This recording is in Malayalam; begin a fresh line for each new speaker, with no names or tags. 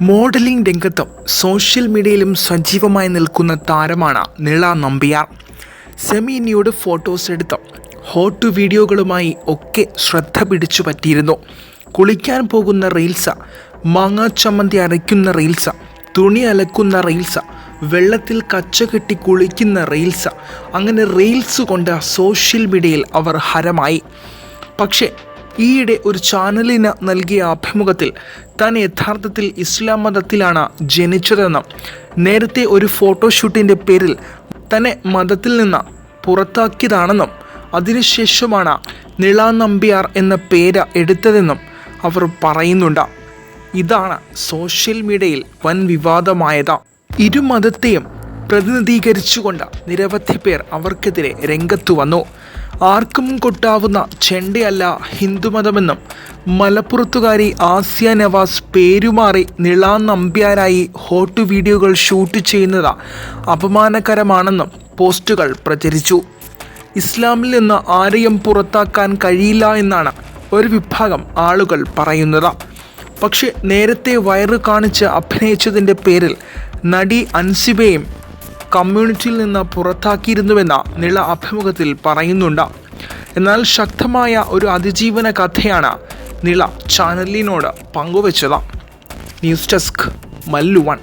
മോഡലിംഗ് രംഗത്തും സോഷ്യൽ മീഡിയയിലും സജീവമായി നിൽക്കുന്ന താരമാണ് Nila Nambiar. Semi nude photos എടുത്തും ഹോട്ട് വീഡിയോകളുമായി ഒക്കെ ശ്രദ്ധ പിടിച്ചു പറ്റിയിരുന്നു. കുളിക്കാൻ പോകുന്ന റീൽസ മാങ്ങ ചമ്മന്തി അരയ്ക്കുന്ന റീൽസ തുണി അലക്കുന്ന റീൽസ വെള്ളത്തിൽ കച്ച കെട്ടി കുളിക്കുന്ന റീൽസ അങ്ങനെ റീൽസ് കൊണ്ട് സോഷ്യൽ മീഡിയയിൽ അവർ ഹരമായി. പക്ഷേ ഈയിടെ ഒരു ചാനലിന് നൽകിയ അഭിമുഖത്തിൽ താൻ യഥാർത്ഥത്തിൽ ഇസ്ലാം മതത്തിലാണ് ജനിച്ചതെന്നും. നേരത്തെ ഒരു ഫോട്ടോഷൂട്ടിന്റെ പേരിൽ തന്നെ മതത്തിൽ നിന്ന് പുറത്താക്കിയതാണെന്നും അതിനുശേഷമാണ് നിള നമ്പ്യാർ എന്ന പേര് എടുത്തതെന്നും അവർ പറയുന്നുണ്ട്. ഇതാണ് സോഷ്യൽ മീഡിയയിൽ വൻ വിവാദമായത്. ഇരു മതത്തെയും പ്രതിനിധീകരിച്ചുകൊണ്ട് നിരവധി പേർ അവർക്കെതിരെ രംഗത്തു വന്നു. ആർക്കും കൊട്ടാവുന്ന ചെണ്ടയല്ല ഹിന്ദുമതമെന്നും മലപ്പുറത്തുകാരി ആസിയ നവാസ് പേരുമാറി നിളാ നമ്പ്യാരായി ഹോട്ട് വീഡിയോകൾ ഷൂട്ട് ചെയ്യുന്നത് അപമാനകരമാണെന്നും പോസ്റ്റുകൾ പ്രചരിച്ചു. ഇസ്ലാമിൽ നിന്ന് ആരെയും പുറത്താക്കാൻ കഴിയില്ല എന്നാണ് ഒരു വിഭാഗം ആളുകൾ പറയുന്നത്. പക്ഷേ നേരത്തെ വയറ് കാണിച്ച് അഭിനയിച്ചതിന്റെ പേരിൽ നടി അൻസിബയും കമ്മ്യൂണിറ്റിയിൽ നിന്ന് പുറത്താക്കിയിരുന്നുവെന്ന നിള അഭിമുഖത്തിൽ പറയുന്നുണ്ട്. എന്നാൽ ശക്തമായ ഒരു അതിജീവന കഥയാണ് നിള ചാനലിനോട് പങ്കുവച്ചത്. News desk Mallu one.